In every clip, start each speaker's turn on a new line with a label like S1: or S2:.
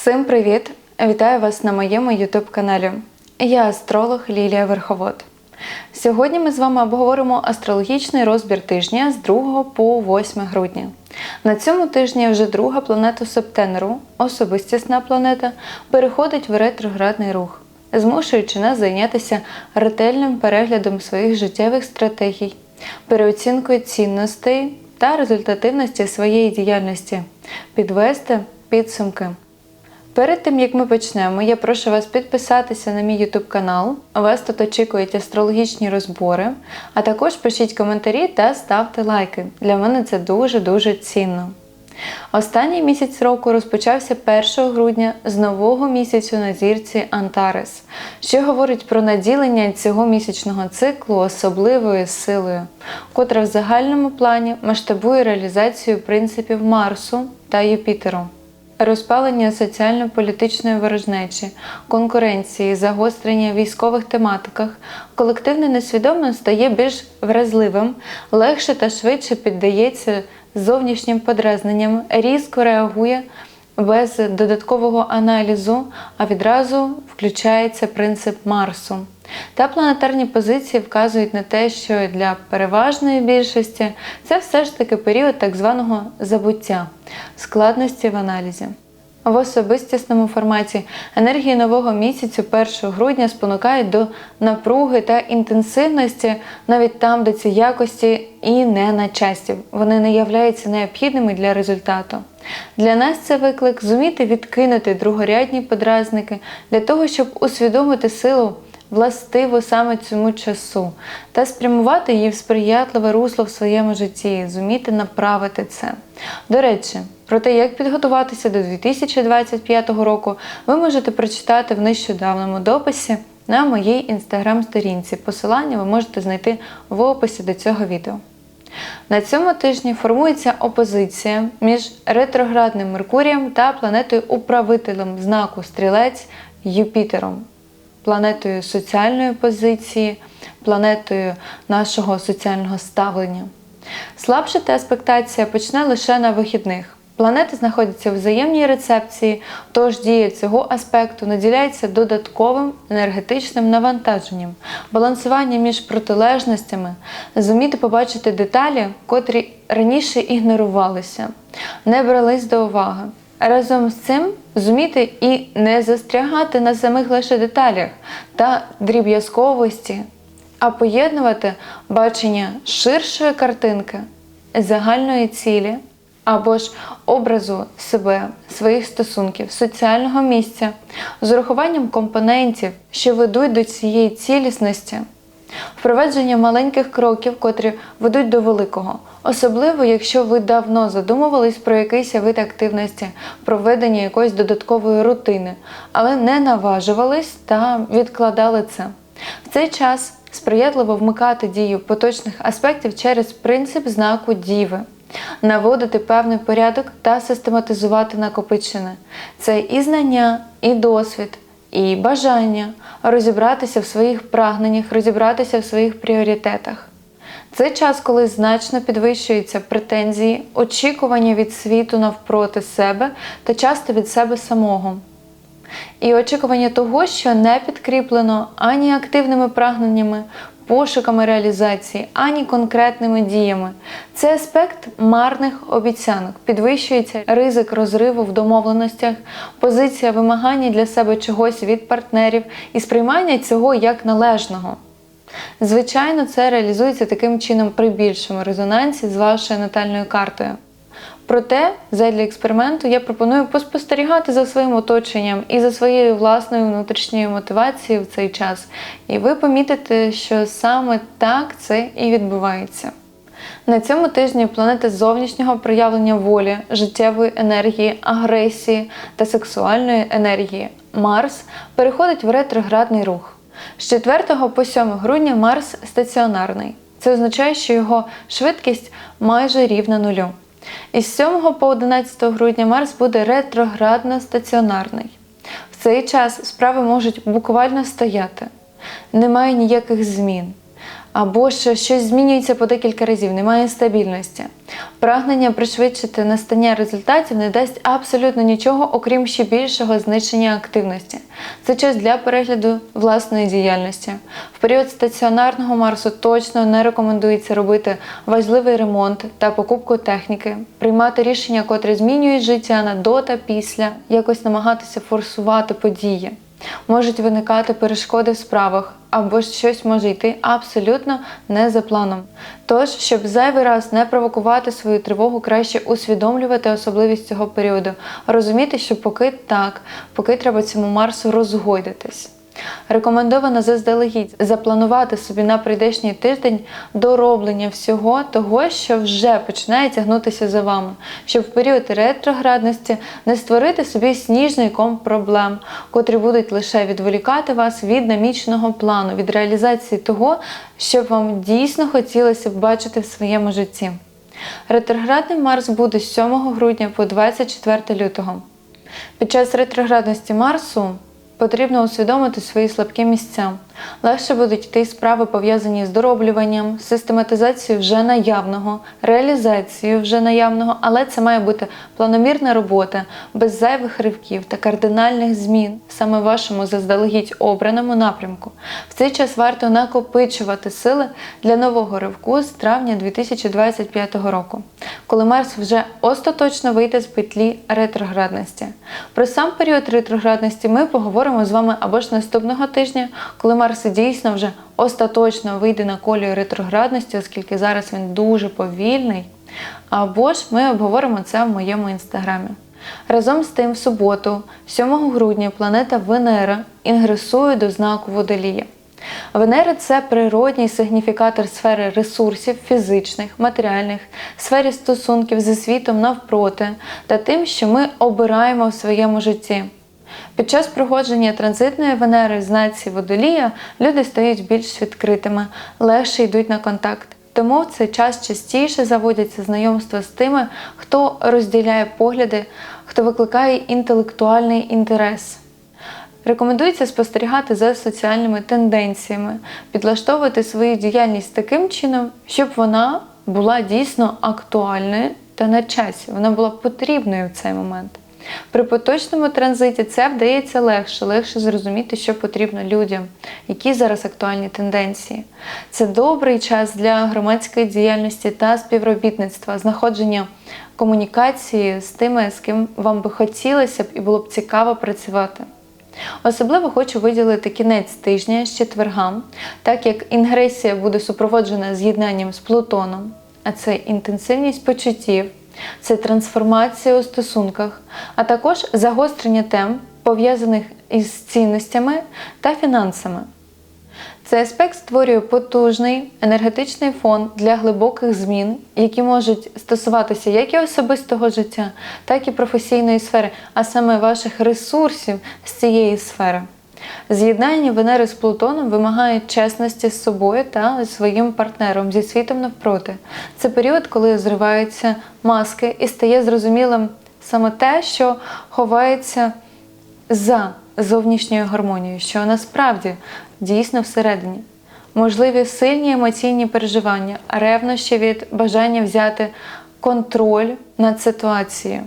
S1: Всім привіт! Вітаю вас на моєму YouTube каналі. Я астролог Лілія Верховод. Сьогодні ми з вами обговоримо астрологічний розбір тижня з 2 по 8 грудня. На цьому тижні вже друга планета Септенеру, особистісна планета, переходить в ретроградний рух, змушуючи нас зайнятися ретельним переглядом своїх життєвих стратегій, переоцінкою цінностей та результативності своєї діяльності, підвести підсумки. Перед тим як ми почнемо, я прошу вас підписатися на мій YouTube канал. Вас тут очікують астрологічні розбори, а також пишіть коментарі та ставте лайки. Для мене це дуже-дуже цінно. Останній місяць року розпочався 1 грудня з нового місяцю на зірці Антарес, що говорить про наділення цього місячного циклу особливою силою, котра в загальному плані масштабує реалізацію принципів Марсу та Юпітеру. Розпалення соціально-політичної ворожнечі, конкуренції, загострення в військових тематиках, колективне несвідомо стає більш вразливим, легше та швидше піддається зовнішнім подразненням, різко реагує без додаткового аналізу, а відразу включається принцип Марсу. Та планетарні позиції вказують на те, що для переважної більшості це все ж таки період так званого забуття, складності в аналізі. В особистісному форматі енергії нового місяцю 1 грудня спонукають до напруги та інтенсивності навіть там, де ці якості і не на часі. Вони не являються необхідними для результату. Для нас це виклик зуміти відкинути другорядні подразники для того, щоб усвідомити силу властиву саме цьому часу та спрямувати її в сприятливе русло в своєму житті, зуміти направити це. До речі, про те, як підготуватися до 2025 року, ви можете прочитати в нещодавному дописі на моїй інстаграм-сторінці. Посилання ви можете знайти в описі до цього відео. На цьому тижні формується опозиція між ретроградним Меркурієм та планетою-управителем знаку Стрілець Юпітером планетою соціальної позиції, планетою нашого соціального ставлення. Слабшити аспектація почне лише на вихідних. Планети знаходяться в взаємній рецепції, тож дія цього аспекту наділяється додатковим енергетичним навантаженням, балансування між протилежностями, зуміти побачити деталі, котрі раніше ігнорувалися, не брались до уваги. Разом з цим зуміти і не застрягати на самих лише деталях та дріб'язковості, а поєднувати бачення ширшої картинки, загальної цілі або ж образу себе, своїх стосунків, соціального місця, з урахуванням компонентів, що ведуть до цієї цілісності. Впровадження маленьких кроків, котрі ведуть до великого, особливо якщо ви давно задумувались про якийсь вид активності, проведення якоїсь додаткової рутини, але не наважувались та відкладали це. В цей час сприятливо вмикати дію поточних аспектів через принцип знаку діви. Наводити певний порядок та систематизувати накопичене. Це і знання, і досвід, і бажання розібратися в своїх прагненнях, розібратися в своїх пріоритетах. Це час, коли значно підвищуються претензії, очікування від світу навпроти себе та часто від себе самого. І очікування того, що не підкріплено ані активними прагненнями, пошуками реалізації, ані конкретними діями. Це аспект марних обіцянок, підвищується ризик розриву в домовленостях, позиція вимагання для себе чогось від партнерів і сприймання цього як належного. Звичайно, це реалізується таким чином при більшому резонансі з вашою натальною картою. Проте, задля експерименту, я пропоную поспостерігати за своїм оточенням і за своєю власною внутрішньою мотивацією в цей час, і ви помітите, що саме так це і відбувається. На цьому тижні планети зовнішнього проявлення волі, життєвої енергії, агресії та сексуальної енергії Марс переходить в ретроградний рух. З 4 по 7 грудня Марс стаціонарний. Це означає, що його швидкість майже рівна нулю. Із 7 по 11 грудня Марс буде ретроградно стаціонарний. В цей час справи можуть буквально стояти, немає ніяких змін. Або що щось змінюється по декілька разів, немає стабільності. Прагнення пришвидшити настання результатів не дасть абсолютно нічого, окрім ще більшого знищення активності. Це час для перегляду власної діяльності. В період стаціонарного Марсу точно не рекомендується робити важливий ремонт та покупку техніки, приймати рішення, котрі змінюють життя на до та після, якось намагатися форсувати події. Можуть виникати перешкоди в справах, або щось може йти абсолютно не за планом. Тож, щоб зайвий раз не провокувати свою тривогу, краще усвідомлювати особливість цього періоду, розуміти, що поки так, поки треба цьому Марсу розгойдитись. Рекомендовано заздалегідь запланувати собі на прийдешній тиждень дороблення всього того, що вже починає тягнутися за вами, щоб в період ретроградності не створити собі сніжний ком проблем, котрі будуть лише відволікати вас від наміченого плану, від реалізації того, що вам дійсно хотілося б бачити в своєму житті. Ретроградний Марс буде з 7 грудня по 24 лютого. Під час ретроградності Марсу потрібно усвідомити свої слабкі місця. Легше будуть йти справи, пов'язані з дороблюванням, систематизацією вже наявного, реалізацією вже наявного, але це має бути планомірна робота без зайвих ривків та кардинальних змін саме вашому заздалегідь обраному напрямку. В цей час варто накопичувати сили для нового ривку з травня 2025 року, коли Марс вже остаточно вийде з петлі ретроградності. Про сам період ретроградності ми поговоримо з вами або ж наступного тижня, коли Марс дійсно вже остаточно вийде на колію ретроградності, оскільки зараз він дуже повільний. Або ж ми обговоримо це в моєму інстаграмі. Разом з тим, в суботу, 7 грудня, планета Венера інгресує до знаку Водолія. Венера це природній сигніфікатор сфери ресурсів фізичних, матеріальних, сфері стосунків зі світом навпроти та тим, що ми обираємо в своєму житті. Під час проходження транзитної Венери в знаці Водолія люди стають більш відкритими, легше йдуть на контакт. Тому в цей час частіше заводяться знайомства з тими, хто розділяє погляди, хто викликає інтелектуальний інтерес. Рекомендується спостерігати за соціальними тенденціями, підлаштовувати свою діяльність таким чином, щоб вона була дійсно актуальною та на часі, вона була потрібною в цей момент. При поточному транзиті це вдається легше, легше зрозуміти, що потрібно людям, які зараз актуальні тенденції. Це добрий час для громадської діяльності та співробітництва, знаходження комунікації з тими, з ким вам би хотілося б і було б цікаво працювати. Особливо хочу виділити кінець тижня з четвергам, так як інгресія буде супроводжена з'єднанням з Плутоном, а це інтенсивність почуттів, це трансформація у стосунках, а також загострення тем, пов'язаних із цінностями та фінансами. Цей аспект створює потужний енергетичний фон для глибоких змін, які можуть стосуватися як і особистого життя, так і професійної сфери, а саме ваших ресурсів з цієї сфери. З'єднання Венери з Плутоном вимагає чесності з собою та своїм партнером зі світом навпроти. Це період, коли зриваються маски і стає зрозумілим саме те, що ховається за зовнішньою гармонією, що насправді дійсно всередині. Можливі сильні емоційні переживання, ревнощі від бажання взяти контроль над ситуацією.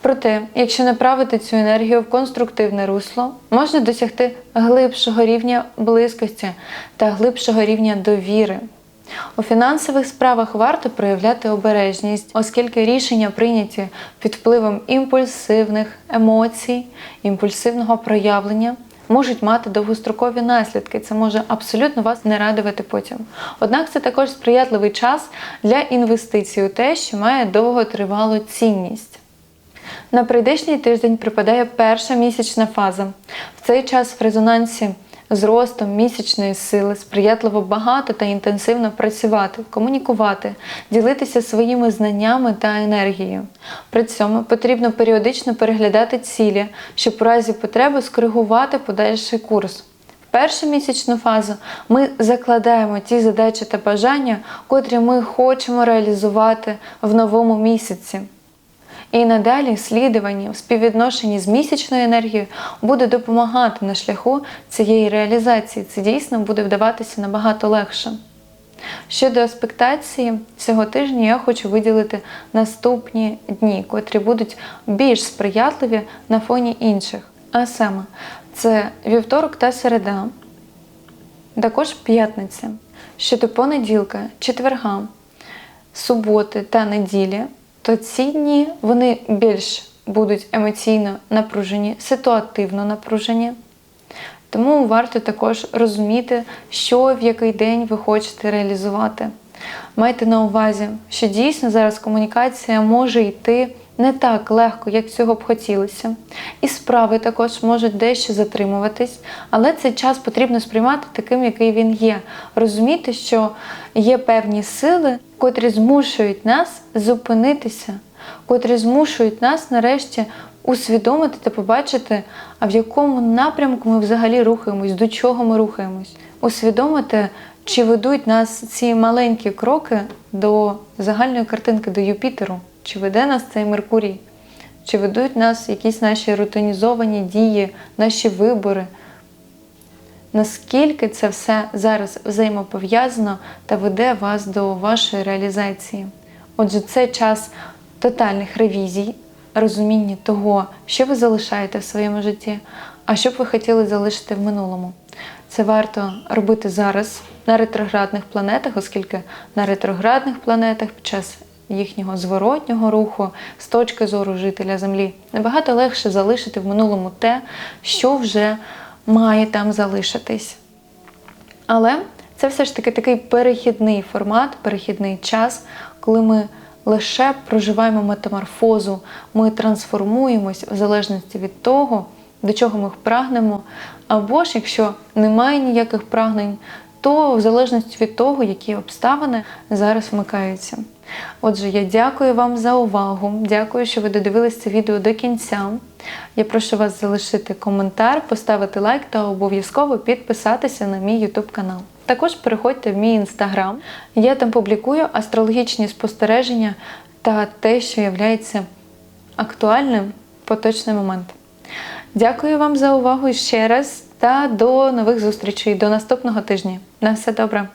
S1: Проте, якщо направити цю енергію в конструктивне русло, можна досягти глибшого рівня близькості та глибшого рівня довіри. У фінансових справах варто проявляти обережність, оскільки рішення прийняті під впливом імпульсивних емоцій, імпульсивного проявлення можуть мати довгострокові наслідки. Це може абсолютно вас не радувати потім. Однак це також сприятливий час для інвестицій у те, що має довготривалу цінність. На прийдешній тиждень припадає перша місячна фаза. В цей час в резонансі з ростом місячної сили сприятливо багато та інтенсивно працювати, комунікувати, ділитися своїми знаннями та енергією. При цьому потрібно періодично переглядати цілі, щоб у разі потреби скоригувати подальший курс. В першу місячну фазу ми закладаємо ті задачі та бажання, котрі ми хочемо реалізувати в новому місяці. І надалі слідування у співвідношенні з місячною енергією буде допомагати на шляху цієї реалізації. Це дійсно буде вдаватися набагато легше. Щодо аспектації цього тижня я хочу виділити наступні дні, котрі будуть більш сприятливі на фоні інших. А саме, це вівторок та середа, також п'ятниця, щодо понеділка, четверга, суботи та неділі, то ці дні вони більш будуть емоційно напружені, ситуативно напружені. Тому варто також розуміти, що в який день ви хочете реалізувати. Майте на увазі, що дійсно зараз комунікація може йти не так легко, як цього б хотілося. І справи також можуть дещо затримуватись, але цей час потрібно сприймати таким, який він є. Розуміти, що є певні сили, котрі змушують нас зупинитися, котрі змушують нас нарешті усвідомити та побачити, а в якому напрямку ми взагалі рухаємось, до чого ми рухаємось, усвідомити, чи ведуть нас ці маленькі кроки до загальної картинки, до Юпітеру, чи веде нас цей Меркурій, чи ведуть нас якісь наші рутинізовані дії, наші вибори. Наскільки це все зараз взаємопов'язано та веде вас до вашої реалізації? Отже, це час тотальних ревізій, розуміння того, що ви залишаєте в своєму житті, а що б ви хотіли залишити в минулому. Це варто робити зараз на ретроградних планетах, оскільки на ретроградних планетах під час їхнього зворотнього руху з точки зору жителя Землі набагато легше залишити в минулому те, що вже має там залишитись. Але це все ж таки такий перехідний формат, перехідний час, коли ми лише проживаємо метаморфозу, ми трансформуємось в залежності від того, до чого ми прагнемо. Або ж якщо немає ніяких прагнень, то в залежності від того, які обставини зараз вмикаються. Отже, я дякую вам за увагу. Дякую, що ви додивились це відео до кінця. Я прошу вас залишити коментар, поставити лайк та обов'язково підписатися на мій YouTube канал. Також переходьте в мій інстаграм. Я там публікую астрологічні спостереження та те, що є актуальним в поточний момент. Дякую вам за увагу ще раз та до нових зустрічей до наступного тижня. На все добре!